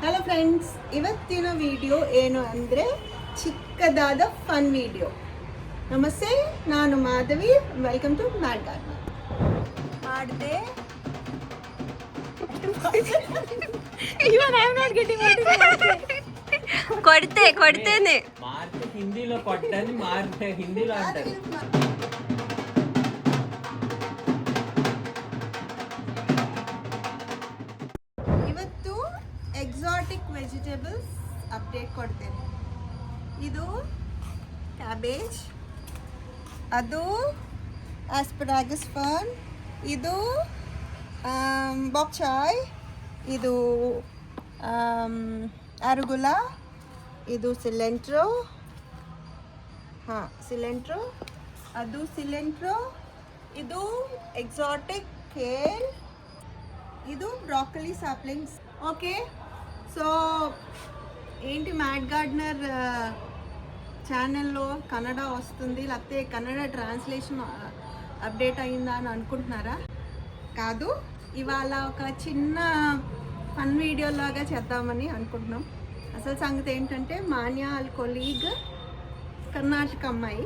Hello friends ಇವತ್ತಿನ video ಏನು ಅಂದರೆ ಚಿಕ್ಕದಾದ ಫನ್ ವಿಡಿಯೋ ನಮಸ್ತೆ ನಾನು Madhavi welcome to mad garden ಮಾಡಿದೆ కొడితే కొడితేనే మార్క్ హిందీలో కొట్టని మార్క్ హిందీలో అంటారు ಕೊಡ್ತೇನೆ. ಇದು ಕ್ಯಾಬೇಜ್ ಅದು ಆಸ್ಪರಾಗಸ್ ಫರ್ನ್ ಇದು ಬಾಕ್ಚಾಯ್ ಇದು ಅರುಗುಲ ಇದು ಸಿಲೆಂಟ್ರೋ ಹಾಂ ಸಿಲೆಂಟ್ರೋ ಅದು ಸಿಲೆಂಟ್ರೋ ಇದು ಎಕ್ಸಾಟಿಕ್ ಕೇಲ್ ಇದು ಬ್ರಾಕಲಿ ಸಾಪ್ಲಿಂಗ್ಸ್ ಓಕೆ ಸೊ ఏంటి మ్యాడ్ గార్డనర్ ఛానల్లో కన్నడ వస్తుంది లేకపోతే కన్నడ ట్రాన్స్లేషన్ అప్డేట్ అయిందా అని అనుకుంటున్నారా? కాదు ఇవాళ ఒక చిన్న ఫన్ వీడియోలాగా చేద్దామని అనుకుంటున్నాం. అసలు సంగతి ఏంటంటే మాన్యా వాళ్ళ కొలీగ్ కర్ణాటక అమ్మాయి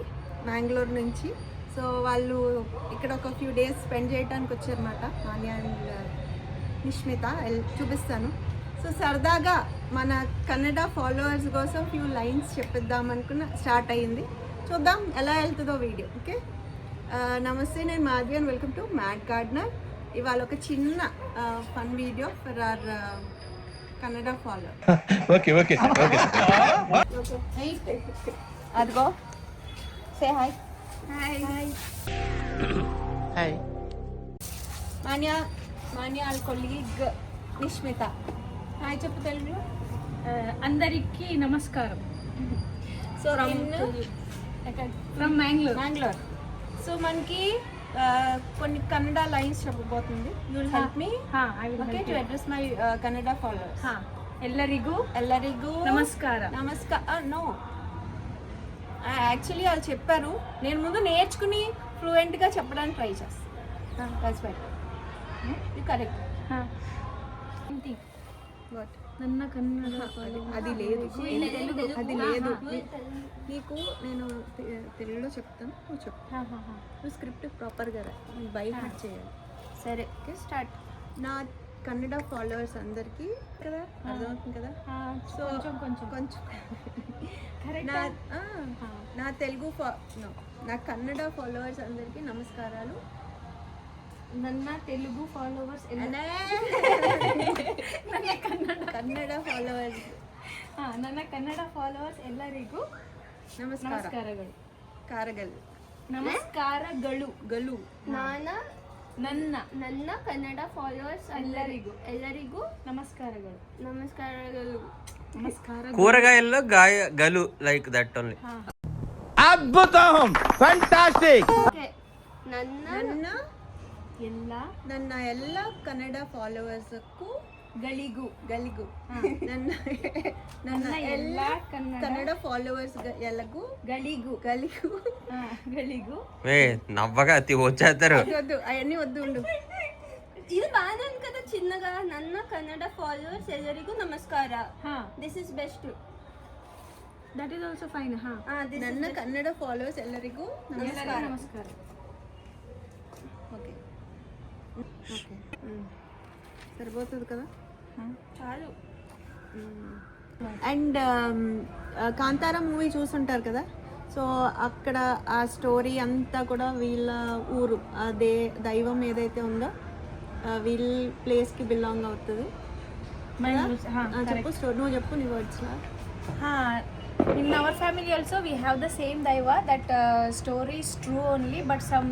బెంగళూరు నుంచి. సో వాళ్ళు ఇక్కడ ఒక ఫ్యూ డేస్ స్పెండ్ చేయడానికి వచ్చారన్నమాట మాన్యా అండ్ నిష్మిత. ఎల్- చూపిస్తాను. సో సరదాగా మన కన్నడ ఫాలోవర్స్ కోసం ఫ్యూ లైన్స్ చెప్పిద్దాం అనుకున్న స్టార్ట్ అయ్యింది. చూద్దాం ఎలా వెళ్తుందో వీడియో ఓకే నమస్తే నేను Madhavi and welcome to Mad Gardener ఇవాళ ఒక చిన్న fun video for our Kannada follower okay okay okay అదిగో. Say hi hi hi Manya Manya వాళ్ళ కొలీగ్ నిష్మిత. హాయ్ చెప్పు తెలుగులో అందరికీ నమస్కారం. So from Mangalore Mangalore so మనకి కొన్ని Kannada lines చెప్పబోతుంది. You will help me okay to address my Kannada followers ఎల్లరిగూ. ఎల్లరిగూ. నమస్కారం. నమస్కారం నో యాక్చువల్లీ వాళ్ళు చెప్పారు. నేను ముందు నేర్చుకుని ఫ్లూయెంట్గా చెప్పడానికి ట్రై చేస్తాను దట్స్ బెటర్ కరెక్ట్ నన్న కన్నడ అది లేదు. అది లేదు. నీకు నేను తెలుగులో చెప్తాను. నువ్వు చెప్పు. నువ్వు స్క్రిప్ట్ ప్రాపర్గా బై హార్ట్ చేయాలి. సరే ఓకే? స్టార్ట్. నా కన్నడ ఫాలోవర్స్ అందరికీ కదా? అర్థమవుతుంది కదా? సో కొంచెం కొంచెం. నా నా తెలుగు ఫా నా కన్నడ ఫాలోవర్స్ అందరికీ నమస్కారాలు. ನನ್ನ తెలుగు ఫాలోవర్స్ అనే. కన్నడ ఫాలోవర్స్ ನನ್ನ ಕನ್ನಡ ಫಾಲೋವರ್ಸ್ ಎಲ್ಲರಿಗೂ నమస్కారం ನಮಸ್ಕಾರಗಳು కారగల్ ನಮಸ್ಕಾರಗಳು గలు ನಾನ ನನ್ನ ನನ್ನ ಕನ್ನಡ ಫಾಲೋವರ್ಸ್ ಎಲ್ಲರಿಗೂ ಎಲ್ಲರಿಗೂ ನಮಸ್ಕಾರಗಳು ನಮಸ್ಕಾರಗಳು ನಮಸ್ಕಾರ కూరగాయల్లో గాయ గలు లైక్ దట్ ఓన్లీ అద్భుతం ఫంటాస్టిక్ ಓಕೆ ನನ್ನ ನನ್ನ ಎಲ್ಲ ನನ್ನ ಎಲ್ಲ ಕನ್ನಡ ಫಾಲೋವರ್ಸ್ಗೂ ಗಳಿಗೂ ಗಲಿಗು ನನ್ನ ನನ್ನ ನನ್ನ ಎಲ್ಲ ಎಲ್ಲ ಕನ್ನಡ ಕನ್ನಡ ಫಾಲೋವರ್ಸ್ ಎಲ್ಲಗೂ ಗಳಿಗೂ గలిగు ಹಾ, ಗಳಿಗೂ ఏ నవ్వగా అతి వచ్చేస్తారు వద్దు, వద్దు అవన్నీ వద్దు ఉండు ಇದು ಬಾನನ್ ಕದ ಚಿನ್ನಗ ನನ್ನ ಕನ್ನಡ ಫಾಲೋವರ್ಸ್ ಎಲ್ಲರಿಗೂ ನಮಸ್ಕಾರ ಹಾ this is best that is also fine ಹಾ ನನ್ನ ಕನ್ನಡ ಫಾಲೋವರ್ಸ್ ಎಲ್ಲರಿಗೂ ನಮಸ್ಕಾರ ನಮಸ್ಕಾರ సరిపోతుంది కదా? చాలు. అండ్ కాంతార మూవీ చూసుంటారు కదా? సో అక్కడ ఆ స్టోరీ అంతా కూడా వీళ్ళ ఊరు అదే దైవం ఏదైతే ఉందో వీళ్ళ ప్లేస్కి బిలాంగ్ అవుతుంది. చెప్పు స్టోరీ. నువ్వు చెప్పు నీ వర్డ్స్లో in our family also we have the same daiva that uh, true only but some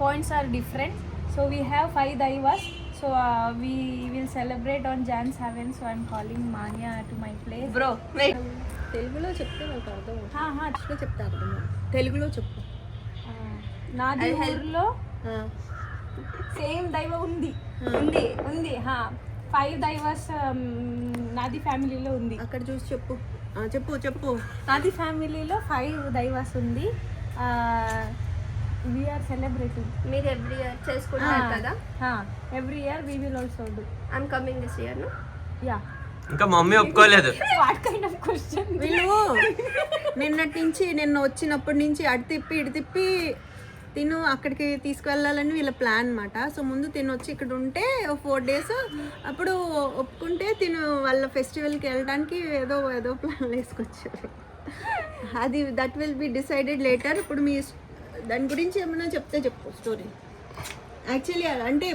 points are different. So we have five daivas so we will celebrate on Jan seven so I'm calling calling to my my bro తెలుగులో చెప్తే నాకు అర్థం అవుతుంది. చెప్తే అర్థం తెలుగులో చెప్పు. నాది ఊర్లో సేమ్ దైవ ఉంది. ఉంది ఉంది. హా. ఫైవ్ దైవాస్ um, నాది ఫ్యామిలీలో ఉంది. అక్కడ చూసి చెప్పు. చెప్పు చెప్పు. నాది ఫ్యామిలీలో ఫైవ్ దైవాస్ ఉంది. వీఆర్ సెలబ్రేటింగ్ మీరు ఎవ్రీ ఇయర్ చేసుకుంటారు కదా? Every year we will also do I'm coming this ఇయర్ను yeah ఇంకా మమ్మీ ఒప్పుకోలేదు. వాట్ కైండ్ ఆఫ్ క్వశ్చన్ వీళ్ళు నిన్నటి నుంచి నిన్న వచ్చినప్పటి నుంచి అటు తిప్పి ఇటు తిప్పి తిను అక్కడికి తీసుకువెళ్ళాలని వీళ్ళ ప్లాన్ అనమాట సో ముందు తిను వచ్చి ఇక్కడ ఉంటే ఫోర్ డేస్ అప్పుడు ఒప్పుకుంటే తిను వాళ్ళ ఫెస్టివల్కి వెళ్ళడానికి ఏదో ఏదో ప్లాన్ వేసుకొచ్చారు. అది that will be decided later ఇప్పుడు మీ దాని గురించి ఏమైనా చెప్తే చెప్పు స్టోరీ యాక్చువల్లీ అంటే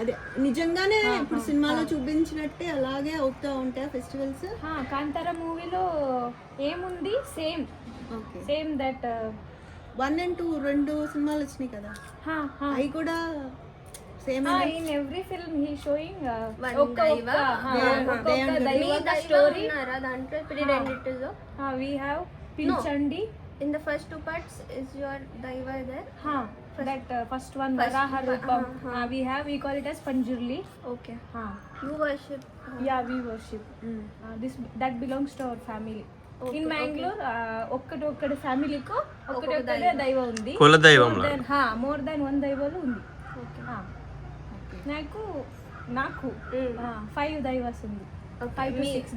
అదే నిజంగానే ఇప్పుడు సినిమాలో చూపించినట్టే అలాగే అవుతూ ఉంటాయి ఫెస్టివల్స్ కాంతార మూవీలో ఏముంది? Same okay same that one and two రెండు సినిమాలు వచ్చినాయి కదా? అవి కూడా same in every film he showing ఒక్క దైవ. ఒక్క They are దైవ మీ దైవ స్టోరీ ఉన్నారా దాంట్లో ఇప్పుడు ఈ రెండిటిలో వి హ్యావ్ పించండి in the first two parts is your daiva there that first one Varaha Rupam we have we call it as Panjurli okay you worship yeah we worship this that belongs to our family in Mangalore ఒక్కటి ఒక్కటి ఫ్యామిలీకు ఒకటి ఒక్కటే దైవ. ఉంది. కుల దైవంలో more than one దైవాలు ఉంది. నాకు నాకు ఫైవ్ దైవాస్ ఉంది. ఫైవ్ సిక్స్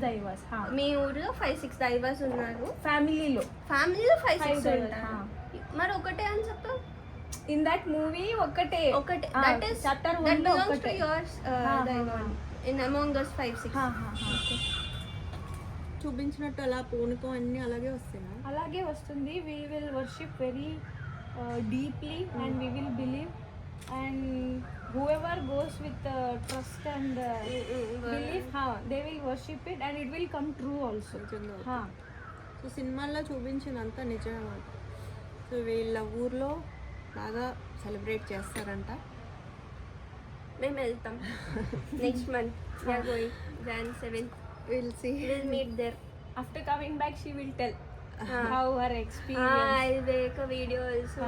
మీ ఊర్లో ఫైవ్ సిక్స్ దైవాస్ ఉన్నారు. ఫ్యామిలీలో ఫ్యామిలీలో ఫైవ్ సిక్స్ ఉంటారు. మరి ఒకటే అని చెప్తా ఇన్ దట్ మూవీ ఒకటే. ఒకటే. దట్ ఇస్ one లో ఒకటే. Yours in among those five six. చూపించినట్టు అలా పూనుకో అన్ని అలాగే వస్తాయి? అలాగే వస్తుంది. We will worship very deeply and we will believe and whoever goes with trust and believe they will worship it and it will come true also so సినిమాల్లో చూపించినంత నిజమే సో వీళ్ళ ఊర్లో బాగా సెలబ్రేట్ చేస్తారంట. మేము వెళ్తాం. Next month we're going Jan seven will see will meet there after coming back she will tell how her experience make a video also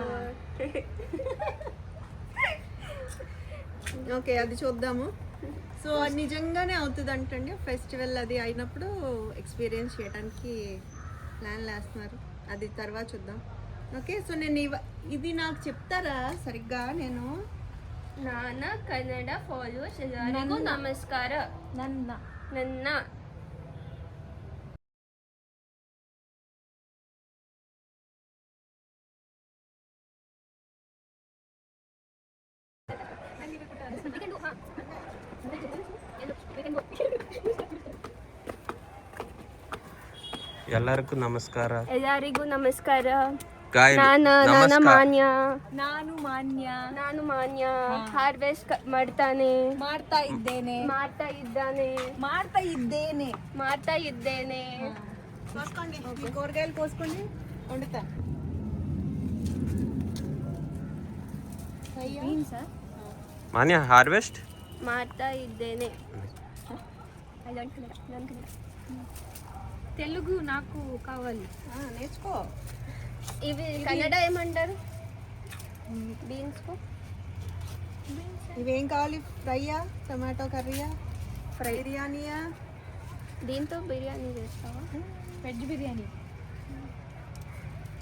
okay అది చూద్దాము. సో నిజంగానే అవుతుంది అంటండి ఫెస్టివల్ అది అయినప్పుడు ఎక్స్పీరియన్స్ చేయడానికి ప్లాన్ వేస్తున్నారు అది తర్వాత చూద్దాం. ఓకే సో నేను ఇది నాకు చెప్తారా సరిగ్గా నేను? నాన్న కన్నడ ఫాలో నమస్కారం. నన్న. నన్న. ಎಲ್ಲರಿಗೂ ನಮಸ್ಕಾರ. ಎಲ್ಲರಿಗೂ ನಮಸ್ಕಾರ. ಗಾಯ ನಾನು ಮಾನ್ಯ. ನಾನು ಮಾನ್ಯ. ನಾನು ಮಾನ್ಯ. ಹಾರ್ವೆಸ್ಟ್ ಮಾಡ್ತಾನೆ. ಮಾಡ್ತಾ ಇದ್ದೇನೆ. ಮಾಡ್ತಾ ಇದ್ದಾನೆ. ಮಾಡ್ತಾ ಇದ್ದೇನೆ. ಮಾಡ್ತಾ ಇದ್ದೇನೆ. ಕೋಸ್ಕೊಂಡು ಕೂರ್ಗೆಯಲ್ಲಿ ಕೋಸ್ಕೊಂಡು ಉಂಡುತ್ತ ಮಾನ್ಯ ಹಾರ್ವೆಸ್ಟ್ ಮಾಡ್ತಾ ಇದ್ದೇನೆ. ಅಲ್ಲೊಂದು ಕಡೆ ನನ್ನ ಕಡೆ తెలుగు నాకు కావాలి. ఆ, నేర్చుకో. ఇవి కన్నడ ఏమంటారు? బీన్స్కు? ఇవేం కావాలి? ఫ్రైయా? టమాటో కర్రీయా? ఫ్రై. బిర్యానీయా? దీంతో బిర్యానీ చేస్తావా? వెజ్ బిర్యానీ.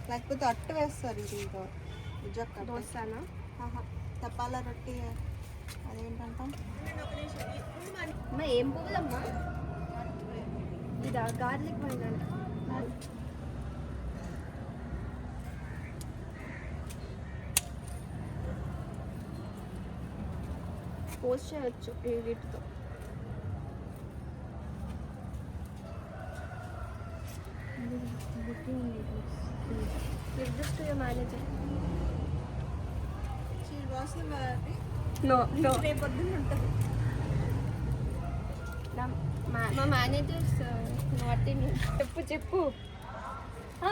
లేకపోతే అట్టు వేస్తారు ఇది ఉజ్జక్క. దోస్తానా ఆహా, తపాలా రొట్టి అదేంటంటాం? అమ్మ ఏం పువ్వులమ్మా? ఇదా గార్లిక్ బంగాళ పోస్ట్ చేయొచ్చు ఈ వీటితో Give this to your manager. No, no. మా మేనేజర్స్ నాట్ చెప్పు చెప్పు.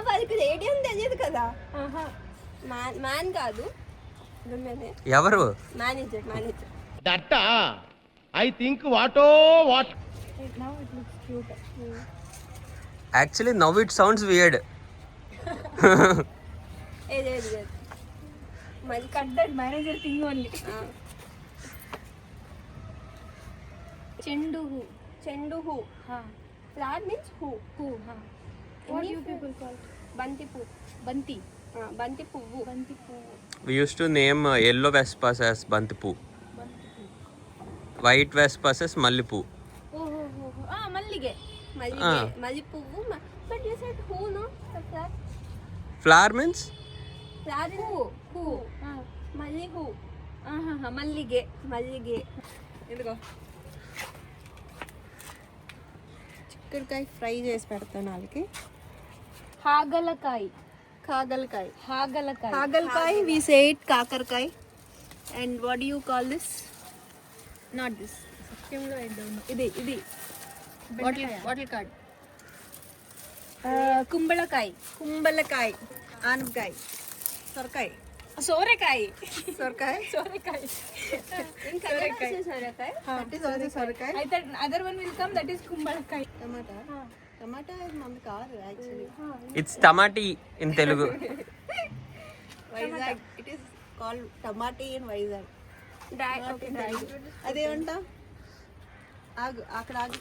వాళ్ళకి రేడియం తెలియదు కదా. మ్యాన్ మ్యాన్ కాదు. ఎవరు? Manager manager. దట్ట I think వాటో what. Now it looks cute actually now it sounds weird ఏది ఏది ఏది? మరి cut that manager thing only చెండు చెండు హూ. ఫ్లవర్ మీన్స్ హూ హూ. వాట్ యూ పీపుల్ కాల్ బంతి పూ బంతి. బంతి పువ్వు. బంతి పువ్వు. We use to name yellow Vespas as బంతిపూ white Vespas as మల్లెపూ ఓహో ఆ, మల్లిగే. మల్లిగే మల్లి పువ్వు but you said who no flower flower means flower who హూ మల్లి హూ మల్లిగే. మల్లిగే. ఇదిగో చిక్కుడుకాయ ఫ్రై చేసి పెడతాను వాళ్ళకి. హాగలకాయ. కాగలకాయ. హాగలకాయ. కాగలకాయ వి సే ఇట్ కాకరకాయ. And what you call this not this సత్యంలో ఇది ఇది. బాటిల్ బాటిల్ కార్డ్ కుంబళకాయ కుంబలకాయ ఆనపకాయ సొరకాయ. సోరకాయ సొరకాయ సోరకాయ ఇంకా సొరకాయ దట్ ఈస్ ఆల్సో సొరకాయ అయితే other one will come that is కుంబళకాయ టమాటా టమాటా ఇది మనది కాదు actually it's టమాటీ in Telugu Vizag it is call టమాటీ in Vizag అదేమంట ఆగు అక్కడ ఆగు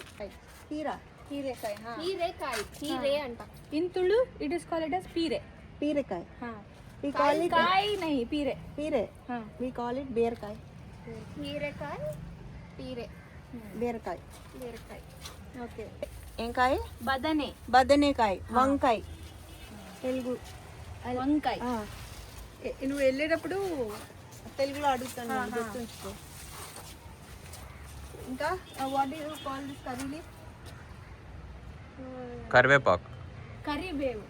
హీరా హీరేకాయ హీరేకాయ హీరే అంట in Tulu it is call it as పీరే పీరేకాయ हाँ We call it kai nahi pire. Pire. हाँ. We call it bear kai. Bear pire. Bear kai. Bear kai. Okay. ఏం కాయ బదనే బదనేకాయ వంకాయ తెలుగు వంకాయ నువ్వు వెళ్ళేటప్పుడు తెలుగులో అడుగుతాను గుర్తుంచుకో ఇంకా what you call this curry కరివేపాకు కరివేవు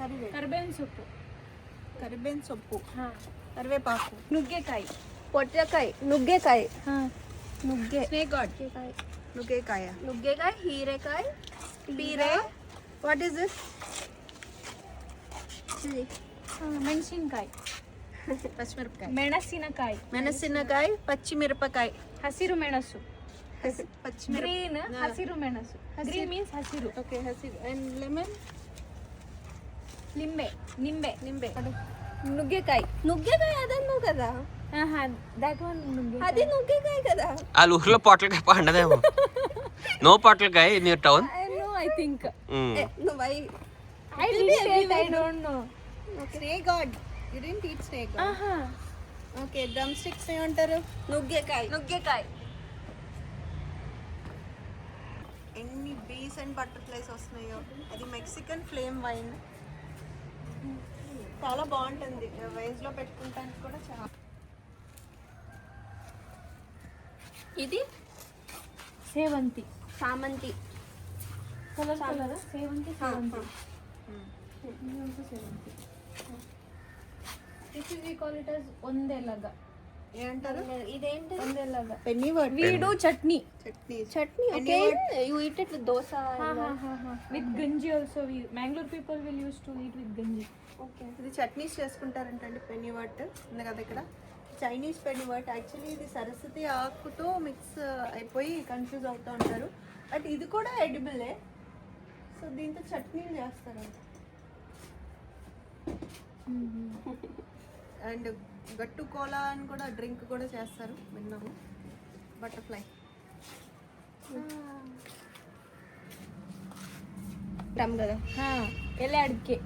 కరివేవు కరివేను సొప్పు ಕರಿಬೇನ್ ಸೊಪ್ಪು ಕರಿವೇಪಾಕು ನುಗ್ಗೆಕಾಯಿ ಪೊಟ್ಲಕಾಯಿ ನುಗ್ಗೆಕಾಯಿ ನುಗ್ಗೆ ಸ್ನೇಗಾಡ್ ನುಗ್ಗೆಕಾಯ ನುಗ್ಗೆಕಾಯಿ ಹೀರೆಕಾಯಿ ಬೀರೆ ವಾಟ್ ಇಸ್ ದಿಸ್ ಮೆಣಸಿನಕಾಯಿ ಪಚ್ಚಿಮಿರಪಕಾಯಿ ಮೆಣಸಿನಕಾಯಿ ಮೆಣಸಿನಕಾಯಿ ಪಚ್ಚಿಮಿರಪಕಾಯಿ ಹಸಿರು ಮೆಣಸು ಪಚ್ಚಿಮಿರ ಹಸಿರು ಮೆಣಸು ಹಸಿರು ಮೀನ್ಸ್ ಹಸಿರು ಓಕೆ ಹಸಿರು ಅಂಡ್ ಲೆಮನ್ లింబే నింబే నింబే నుగ్గేకాయ నుగ్గేకాయ అదన్నావు కదా దట్ వన్ అది నుగ్గేకాయ కదా వాళ్ళ ఊర్లో పొట్లకాయ పండదేమో నో పొట్లకాయ in your town no I think I I I don't know snake gourd you didn't eat snake gourd okay drumsticks ఏ ఉంటారు నుగ్గేకాయ నుగ్గేకాయ ఎన్ని బీస్ అండ్ బటర్ఫ్లైస్ వస్తున్నాయో అది మెక్సికన్ ఫ్లేమ్ వైన్ చాలా బాగుంటుంది. వైజ్లో పెట్టుకుంటానికి కూడా చాలా. ఇది? సేవంతి. సామంతి. Colour colour? సేవంతి సేవంతి. సేవంతి. This is we call it as వందేలాగా. ఏమంటారు? ఇదేంటి? పెన్ని వర్డ్. వీడు chutney. Chutney. Chutney it with people will use with ganji okay. ఇది చట్నీస్ పెన్ని ఉంది కదా ఇక్కడ. చైనీస్ పెన్ని వర్ట్ యాక్చువల్లీ ఇది సరస్వతి ఆకుతో మిక్స్ అయిపోయి కన్ఫ్యూజ్ అవుతూ ఉంటారు. బట్ ఇది కూడా ఎడిబులే సో దీంతో చట్నీ చేస్తారు అండ్ గట్టు కోలా అని కూడా డ్రింక్ కూడా చేస్తారు విన్నాము బటర్ఫ్లై. ఇంతలో కదా? ఎలే అడికి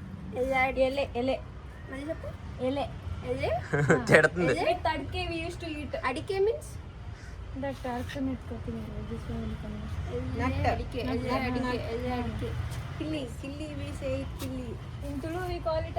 వి కాల్ ఇట్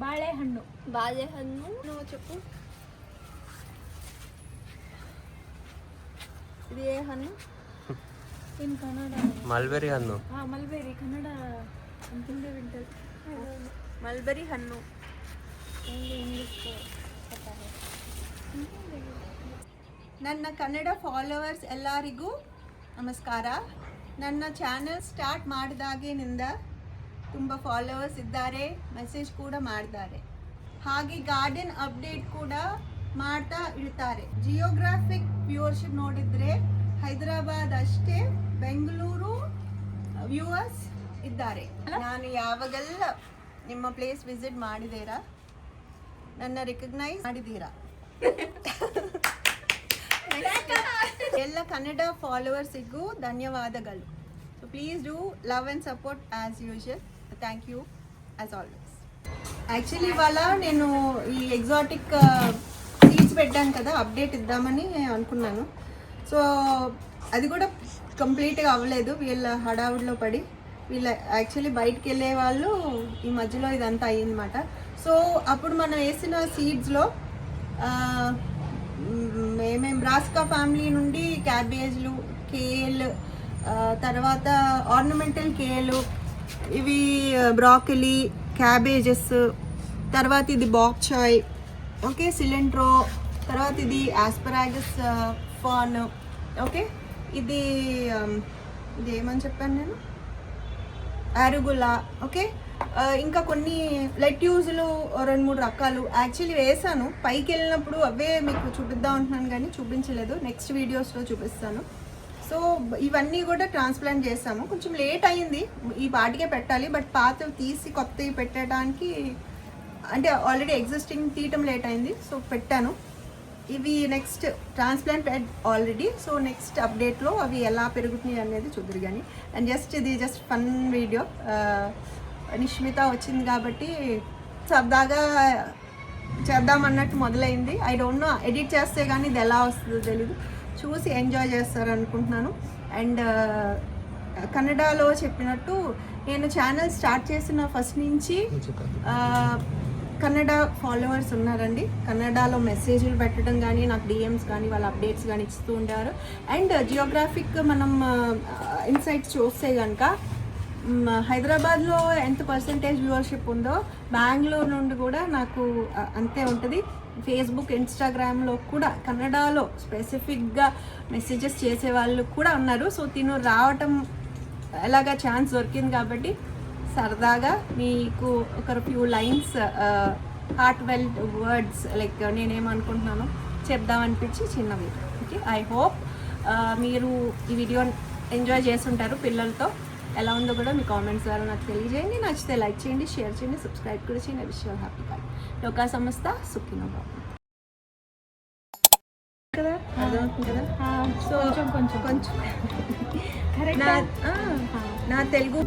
ಬಾಳೆಹಣ್ಣು బాలెహన్ను నువ్వు చెప్పు ఇది ఏ హన్ను ಇನ್ ಕನ್ನಡ మల్బెరీ హన్ను ಹಾ ಮಲ್ಬೇರಿ ಕನ್ನಡ ಅಂತಂದೇ ವಿಂಟರ್ మల్బరీ హన్ను ಇಂಗ್ಲಿಷ್ ನನ್ನ ಕನ್ನಡ ಫಾಲೋವರ್ಸ್ ಎಲ್ಲರಿಗೂ ನಮಸ್ಕಾರ ನನ್ನ ಚಾನೆಲ್ ಸ್ಟಾರ್ಟ್ ಮಾಡಿದಾಗಿನಿಂದ ತುಂಬ ಫಾಲೋವರ್ಸ್ ಇದ್ದಾರೆ ಮೆಸೇಜ್ ಕೂಡ ಮಾಡಿದ್ದಾರೆ ಹಾಗೆ ಗಾರ್ಡನ್ ಅಪ್ಡೇಟ್ ಕೂಡ ಮಾಡ್ತಾ ಇರ್ತಾರೆ. ಜಿಯೋಗ್ರಾಫಿಕ್ ವ್ಯೂವರ್ಶಿಪ್ ನೋಡಿದರೆ ಹೈದರಾಬಾದ್ ಅಷ್ಟೇ, ಬೆಂಗಳೂರು ವ್ಯೂವರ್ಸ್ ಇದ್ದಾರೆ. ನಾನು ಯಾವಾಗೆಲ್ಲ ನಿಮ್ಮ ಪ್ಲೇಸ್ ವಿಸಿಟ್ ಮಾಡಿದ್ದೀರಾ, ನನ್ನ ರೆಕಗ್ನೈಸ್ ಮಾಡಿದ್ದೀರಾ? ಎಲ್ಲ ಕನ್ನಡ ಫಾಲೋವರ್ಸಿಗೂ ಧನ್ಯವಾದಗಳು. So please do love and support as usual thank you as always actually ఇవాళ నేను ఈ ఎగ్జాటిక్ సీడ్స్ uh, పెట్టాను కదా అప్డేట్ ఇద్దామని అనుకున్నాను. సో అది కూడా కంప్లీట్గా అవ్వలేదు. వీళ్ళ హడావుడిలో పడి వీళ్ళ యాక్చువల్లీ బయటికి వెళ్ళే వాళ్ళు ఈ మధ్యలో ఇదంతా అయ్యిందన్నమాట. సో అప్పుడు మనం వేసిన సీడ్స్లో మేమేం రాస్కా ఫ్యామిలీ నుండి క్యాబేజ్లు కేల్ తర్వాత ఆర్నమెంటల్ కేలు ఇవి బ్రాకలీ క్యాబేజెస్ తర్వాత ఇది బాక్ చాయ్ ఓకే సిలిండ్రో తర్వాత ఇది ఆస్పరాగస్ ఫాన్ ఓకే ఇది ఇది ఏమని చెప్పాను నేను? అరుగులా ఓకే ఇంకా కొన్ని లెట్యూజ్లు రెండు మూడు రకాలు. యాక్చువల్లీ వేసాను. పైకి వెళ్ళినప్పుడు అవే మీకు చూపిద్దాం అంటున్నాను కానీ చూపించలేదు. నెక్స్ట్ వీడియోస్లో చూపిస్తాను. సో ఇవన్నీ కూడా ట్రాన్స్ప్లాంట్ చేసాము. కొంచెం లేట్ అయింది ఈ పాటికే పెట్టాలి. బట్ పాత తీసి కొత్తవి పెట్టడానికి అంటే ఆల్రెడీ ఎగ్జిస్టింగ్ తీయటం లేట్ అయింది సో పెట్టాను. ఇవి next transplant already so next అప్డేట్లో అవి ఎలా పెరుగుతున్నాయి అనేది చూద్దరు కానీ అండ్ జస్ట్ ఇది జస్ట్ ఫన్ వీడియో నిష్మిత వచ్చింది కాబట్టి సరదాగా చేద్దామన్నట్టు మొదలైంది. ఐ డోంట్ నో ఎడిట్ చేస్తే కానీ ఇది ఎలా వస్తుందో తెలీదు. చూసి ఎంజాయ్ చేస్తారనుకుంటున్నాను. అండ్ కన్నడలో చెప్పినట్టు నేను ఛానల్ స్టార్ట్ చేసిన ఫస్ట్ నుంచి కన్నడ ఫాలోవర్స్ ఉన్నారండి. కన్నడలో మెసేజ్లు పెట్టడం కానీ నాకు డిఎమ్స్ కానీ వాళ్ళ అప్డేట్స్ కానీ ఇస్తూ ఉంటారు. అండ్ జియోగ్రాఫిక్ మనం ఇన్సైట్స్ చూస్తే కనుక హైదరాబాద్లో ఎంత పర్సంటేజ్ వ్యూవర్షిప్ ఉందో బెంగళూరు నుండి కూడా నాకు అంతే ఉంటుంది. ఫేస్బుక్ ఇన్స్టాగ్రామ్లో కూడా కన్నడలో స్పెసిఫిక్గా మెసేజెస్ చేసే వాళ్ళు కూడా ఉన్నారు. సో తిను రావటం ఎలాగా ఛాన్స్ దొరికింది కాబట్టి సరదాగా మీకు ఒక few lines heartfelt words like నేనేమనుకుంటున్నానో చెప్దామనిపించి చిన్న వీడియో ఓకే ఐ హోప్ మీరు ఈ వీడియో ఎంజాయ్ చేస్తుంటారు పిల్లలతో. ఎలా ఉందో కూడా మీ కామెంట్స్ ద్వారా నాకు తెలియజేయండి. నచ్చితే లైక్ చేయండి షేర్ చేయండి సబ్స్క్రైబ్ కూడా చేయండి. విషయాలు హ్యాపీ కాదు లోకా సంస్థ సుఖినో కదా? అర్థమవుతుంది కదా? సో కొంచెం కొంచెం. నా తెలుగు